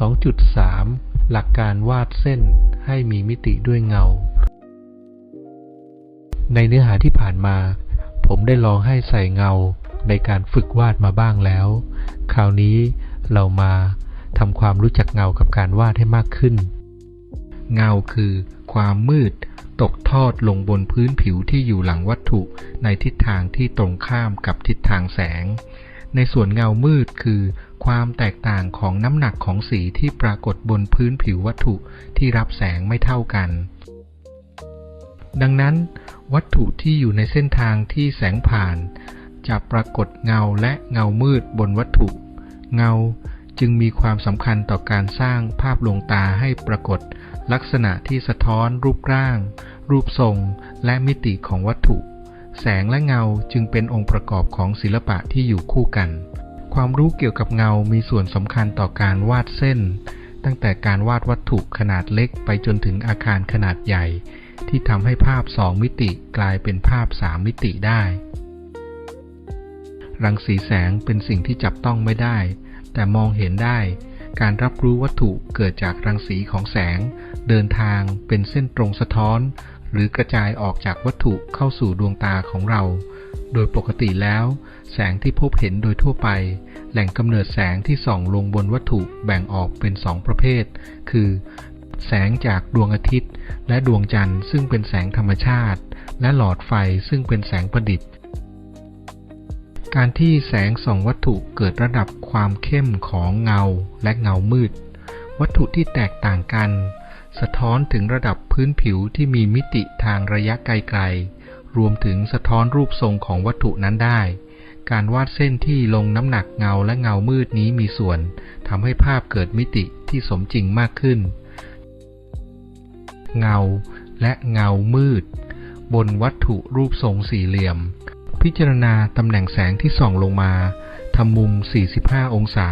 2.3 หลักการวาดเส้นให้มีมิติด้วยเงา ในเนื้อหาที่ผ่านมา ผมได้ลองให้ใส่เงาในการฝึกวาดมาบ้างแล้ว คราวนี้เรามาทำความรู้จักเงากับการวาดให้มากขึ้น เงาคือความมืดตกทอดลงบนพื้นผิวที่อยู่หลังวัตถุในทิศทางที่ตรงข้ามกับทิศทางแสง ในส่วนเงามืดคือ ความแตกต่างของน้ำหนักของสีที่ปรากฏบนพื้นผิววัตถุที่รับแสงไม่เท่ากัน ดังนั้น วัตถุที่อยู่ในเส้นทางที่แสงผ่าน จะปรากฏเงาและเงามืดบนวัตถุ เงาจึงมีความสำคัญต่อการสร้างภาพลวงตาให้ปรากฏ ลักษณะที่สะท้อนรูปร่าง รูปทรง และมิติของวัตถุ แสงและเงาจึงเป็นองค์ประกอบของศิลปะที่อยู่คู่กัน ความรู้เกี่ยวกับเงา มีส่วนสำคัญต่อการวาดเส้น ตั้งแต่การวาดวัตถุขนาดเล็กไปจนถึงอาคารขนาดใหญ่ ที่ทำให้ภาพสองมิติกลายเป็นภาพสามมิติได้ รังสีแสงเป็นสิ่งที่จับต้องไม่ได้ แต่มองเห็นได้ การรับรู้วัตถุเกิดจากรังสีของแสง เดินทางเป็นเส้นตรงสะท้อน หรือกระจายออกจากวัตถุเข้าสู่ดวงตาของเรา โดยปกติแล้ว แสงที่พบเห็นโดยทั่วไป แหล่งกำเนิดแสงที่ส่องลงบนวัตถุแบ่งออกเป็นสองประเภท คือ แสงจากดวงอาทิตย์ และดวงจันทร์ซึ่งเป็นแสงธรรมชาติ และหลอดไฟซึ่งเป็นแสงประดิษฐ์การที่แสงส่องวัตถุเกิดระดับความเข้มของเงาและเงามืด วัตถุที่แตกต่างกัน สะท้อนถึงระดับพื้นผิวที่มีมิติทางระยะไกลๆ รวมถึงสะท้อนรูปทรงของวัตถุนั้นได้ การวาดเส้นที่ลงน้ำหนักเงาและเงามืดนี้มีส่วนทำให้ภาพเกิดมิติที่สมจริงมากขึ้น เงาและเงามืด บนวัตถุรูปทรงสี่เหลี่ยม พิจารณาตำแหน่งแสงที่ส่องลงมาทำมุม 45 องศา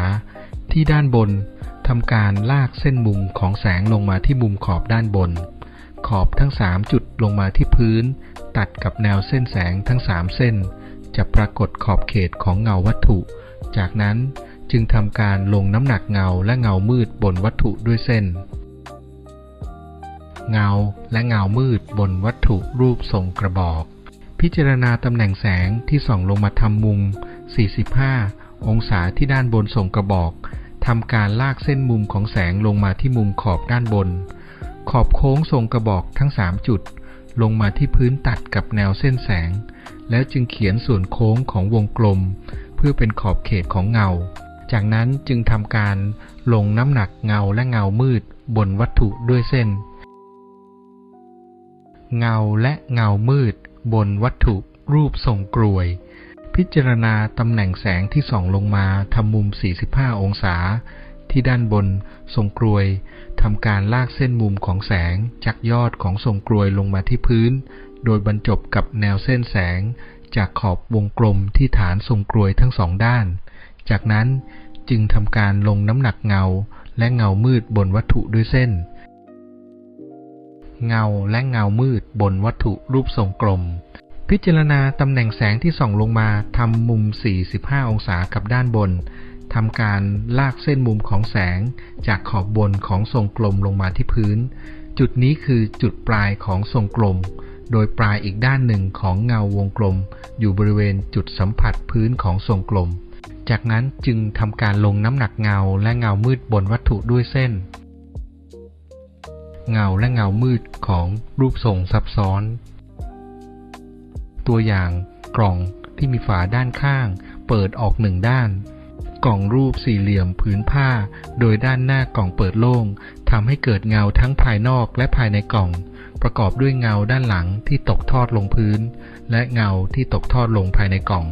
ที่ด้านบน ทำการลากเส้นมุมของแสงลงมาที่มุมขอบด้านบน ขอบทั้ง 3 จุดลงมาที่พื้น ตัดกับแนวเส้นแสงทั้ง 3 เส้น จะปรากฏขอบเขตของเงาวัตถุ จากนั้นจึงทำการลงน้ำหนักเงาและเงามืดบนวัตถุด้วยเส้น เงาและเงามืดบนวัตถุรูปทรงกระบอก พิจารณาตำแหน่งแสงที่ส่องลงมาทำมุม 45 องศาที่ด้านบนส่งกระบอก ทำการลากเส้นมุมของแสงลงมาที่มุมขอบด้านบน ขอบโค้งส่งกระบอกทั้ง 3 จุด ลงมาที่พื้นตัดกับแนวเส้นแสง แล้วจึงเขียนส่วนโค้งของวงกลม เพื่อเป็นขอบเขตของเงา จากนั้นจึงทำการลงน้ำหนักเงาและเงามืด บนวัตถุด้วยเส้น เงาและเงามืด บนวัตถุรูปทรงกลวย พิจารณาตำแหน่งแสงที่ส่องลงมาทำมุม 45 องศา ที่ด้านบนทรงกลวยทำการลากเส้นมุมของแสงจากยอดของทรงกลวยลงมาที่พื้น โดยบรรจบกับแนวเส้นแสง จากขอบวงกลมที่ฐานทรงกลวยทั้งสองด้าน จากนั้นจึงทำการลงน้ำหนักเงาและเงามืดบนวัตถุด้วยเส้น เงาและเงามืดบนวัตถุรูปทรงกลม พิจารณาตำแหน่งแสงที่ส่องลงมาทำมุม 45 องศากับด้านบนทำการลากเส้นมุมของแสงจากขอบบนของทรงกลมลงมาที่พื้น จุดนี้คือจุดปลายของทรงกลม โดยปลายอีกด้านหนึ่งของเงาวงกลม อยู่บริเวณจุดสัมผัสพื้นของทรงกลม จากนั้นจึงทำการลงน้ำหนักเงาและเงามืดบนวัตถุด้วยเส้น เงาและเงามืดของรูปทรงซับซ้อน ตัวอย่างกล่องที่มีฝาด้านข้าง เปิดออกหนึ่งด้าน กล่องรูปสี่เหลี่ยมผืนผ้า โดยด้านหน้ากล่องเปิดโล่งทำให้เกิดเงาทั้งภายนอกและภายในกล่อง ประกอบด้วยเงาด้านหลังที่ตกทอดลงพื้น และเงาที่ตกทอดลงภายในกล่อง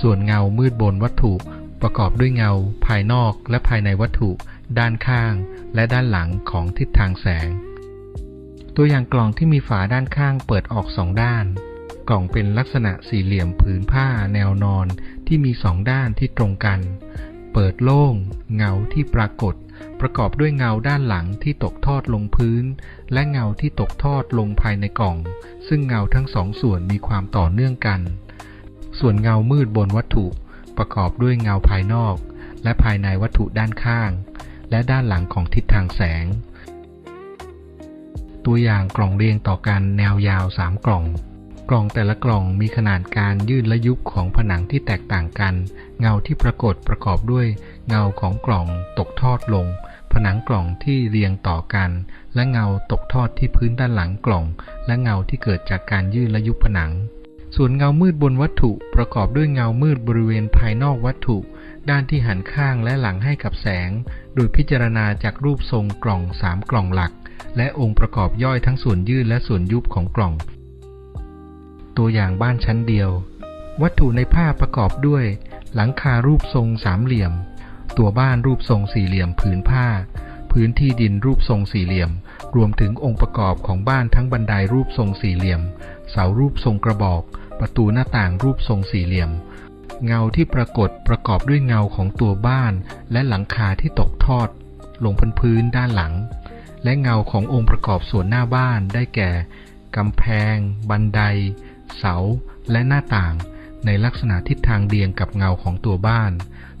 ส่วนเงามืดบนวัตถุ ประกอบด้วยเงาภายนอกและภายในวัตถุ ด้านข้าง และด้านหลังของทิศทางแสง ตัวอย่างกล่องที่มีฝาด้านข้างเปิดออกสองด้าน กล่องเป็นลักษณะสี่เหลี่ยมผืนผ้าแนวนอนที่มีสองด้านที่ตรงกัน เปิดโล่ง เงาที่ปรากฏ ประกอบด้วยเงาด้านหลังที่ตกทอดลงพื้น และเงาที่ตกทอดลงภายในกล่อง ซึ่งเงาทั้งสองส่วนมีความต่อเนื่องกัน ส่วนเงามืดบนวัตถุ ประกอบด้วยเงาภายนอก และภายในวัตถุด้านข้าง และด้านหลังของทิศทางแสง ตัวอย่างกล่องเรียงต่อกันแนวยาว 3 กล่อง กล่องแต่ละกล่องมีขนาดการยืดและยุบของผนังที่แตกต่างกัน เงาที่ปรากฏประกอบด้วยเงาของกล่องตกทอดลง ผนังกล่องที่เรียงต่อกัน และเงาตกทอดที่พื้นด้านหลังกล่อง และเงาที่เกิดจากการยืดและยุบผนัง ส่วนเงามืดบนวัตถุประกอบด้วยเงามืดบริเวณภายนอกวัตถุ ด้านที่หันข้างและหลังให้กับแสง โดยพิจารณาจากรูปทรงกล่อง 3 กล่องหลัก และองค์ประกอบย่อยทั้งส่วนยืดและส่วนยุบของกล่อง ตัวอย่างบ้านชั้นเดียว วัตถุในผ้าประกอบด้วย หลังคารูปทรงสามเหลี่ยม ตัวบ้านรูปทรงสี่เหลี่ยมผืนผ้า พื้นที่ดินรูปทรงสี่เหลี่ยม รวมถึงองค์ประกอบของบ้านทั้งบันไดรูปทรงสี่เหลี่ยม เสารูปทรงกระบอก ประตูหน้าต่างรูปทรงสี่เหลี่ยม เงาที่ปรากฏประกอบด้วยเงาของตัวบ้าน และหลังคาที่ตกทอด ลงบนพื้นด้านหลัง และเงาขององค์ประกอบส่วนหน้าบ้านได้แก่กำแพง บันได เสา และหน้าต่าง ในลักษณะทิศทางเดียงกับเงาของตัวบ้าน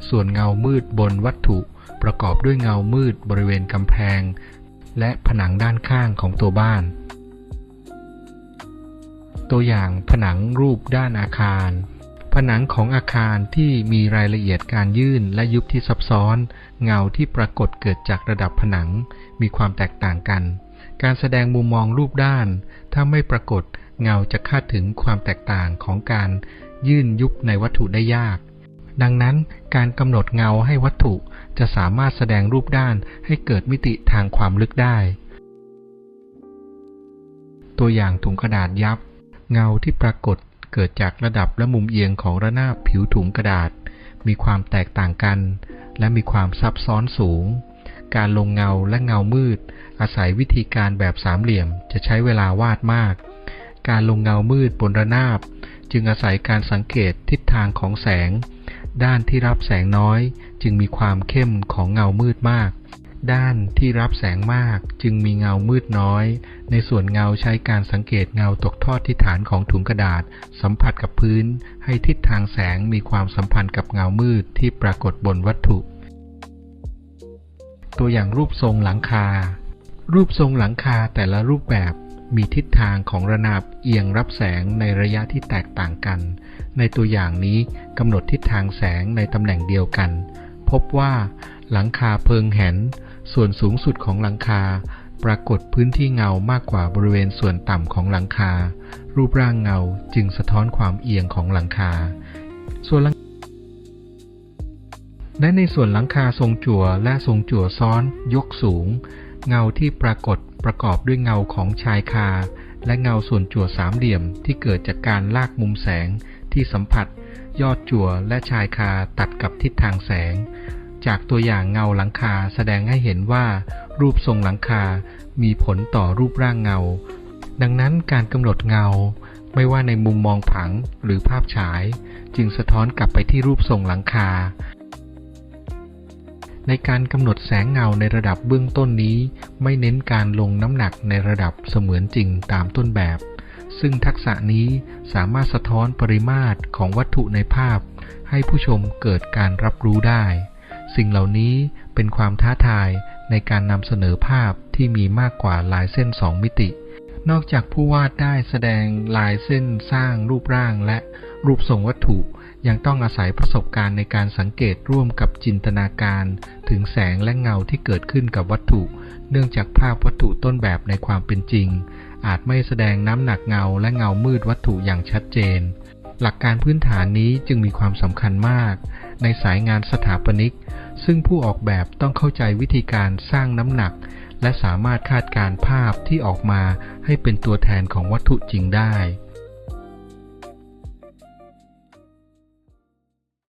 ส่วนเงามืดบนวัตถุ ประกอบด้วยเงามืดบริเวณกำแพง และผนังด้านข้างของตัวบ้าน ตัวอย่างผนังรูปด้านอาคาร ผนังของอาคารที่มีรายละเอียดการยื่นและยุบที่ซับซ้อน เงาที่ปรากฏเกิดจากระดับผนังมีความแตกต่างกันการแสดงมุมมองรูปด้าน ถ้าไม่ปรากฏ เงาจะคาดถึงความแตกต่างของการยื่นยุบในวัตถุได้ยาก ดังนั้นการกำหนดเงาให้วัตถุจะสามารถแสดงรูปด้านให้เกิดมิติทางความลึกได้ ตัวอย่างถุงกระดาษยับ เงาที่ปรากฏเกิดจากระดับและมุมเอียงของระนาบผิวถุงกระดาษ มีความแตกต่างกัน และมีความซับซ้อนสูง การลงเงาและเงามืด อาศัยวิธีการแบบสามเหลี่ยมจะใช้เวลาวาดมาก การลงเงามืดบนระนาบ จึงอาศัยการสังเกตทิศทางของแสง ด้านที่รับแสงน้อย จึงมีความเข้มของเงามืดมาก ด้านที่รับแสงมากจึงมีเงามืดน้อย ในส่วนเงาใช้การสังเกตเงาตกทอดที่ฐานของถุงกระดาษ สัมผัสกับพื้น ให้ทิศทางแสงมีความสัมพันธ์กับเงามืดที่ปรากฏบนวัตถุ ตัวอย่างรูปทรงหลังคารูปทรงหลังคาแต่ละรูปแบบ มีทิศทางของระนาบเอียงรับแสงในระยะที่แตกต่างกัน ในตัวอย่างนี้กำหนดทิศทางแสงในตำแหน่งเดียวกัน พบว่าหลังคาเพิงแหน ส่วนสูงสุดของหลังคา ปรากฏพื้นที่เงามากกว่าบริเวณส่วนต่ำของหลังคา รูปร่างเงาจึงสะท้อนความเอียงของหลังคา ส่วนหลังและในส่วนหลังคาทรงจั่วและทรงจั่วซ้อนยกสูง เงาที่ปรากฏ ประกอบด้วยเงาของชายคา และเงาส่วนจั่วสามเหลี่ยมที่เกิดจากการลากมุมแสงที่สัมผัส ยอดจั่วและชายคาตัดกับทิศทางแสง จากตัวอย่างเงาหลังคาแสดงให้เห็นว่า รูปทรงหลังคา มีผลต่อรูปร่างเงา ดังนั้นการกำหนดเงา ไม่ว่าในมุมมองผังหรือภาพฉาย จึงสะท้อนกลับไปที่รูปทรงหลังคา ในการกำหนดแสงเงาในระดับเบื้องต้นนี้ ไม่เน้นการลงน้ำหนักในระดับเสมือนจริงตามต้นแบบ ซึ่งทักษะนี้สามารถสะท้อนปริมาตรของวัตถุในภาพ ให้ผู้ชมเกิดการรับรู้ได้ สิ่งเหล่านี้เป็นความท้าทายในการนำเสนอภาพที่มีมากกว่าลายเส้นสองมิติ นอกจากผู้วาดได้แสดงลายเส้นสร้างรูปร่างและรูปทรงวัตถุ ยังต้องอาศัยประสบการณ์ในการสังเกตร่วมกับจินตนาการ ถึงแสงและเงาที่เกิดขึ้นกับวัตถุ เนื่องจากภาพวัตถุต้นแบบในความเป็นจริง อาจไม่แสดงน้ำหนักเงาและเงามืดวัตถุอย่างชัดเจน หลักการพื้นฐานนี้จึงมีความสำคัญมาก ในสายงานสถาปนิก ซึ่งผู้ออกแบบต้องเข้าใจวิธีการสร้างน้ำหนัก และสามารถคาดการ์ภาพที่ออกมาให้เป็นตัวแทนของวัตถุจริงได้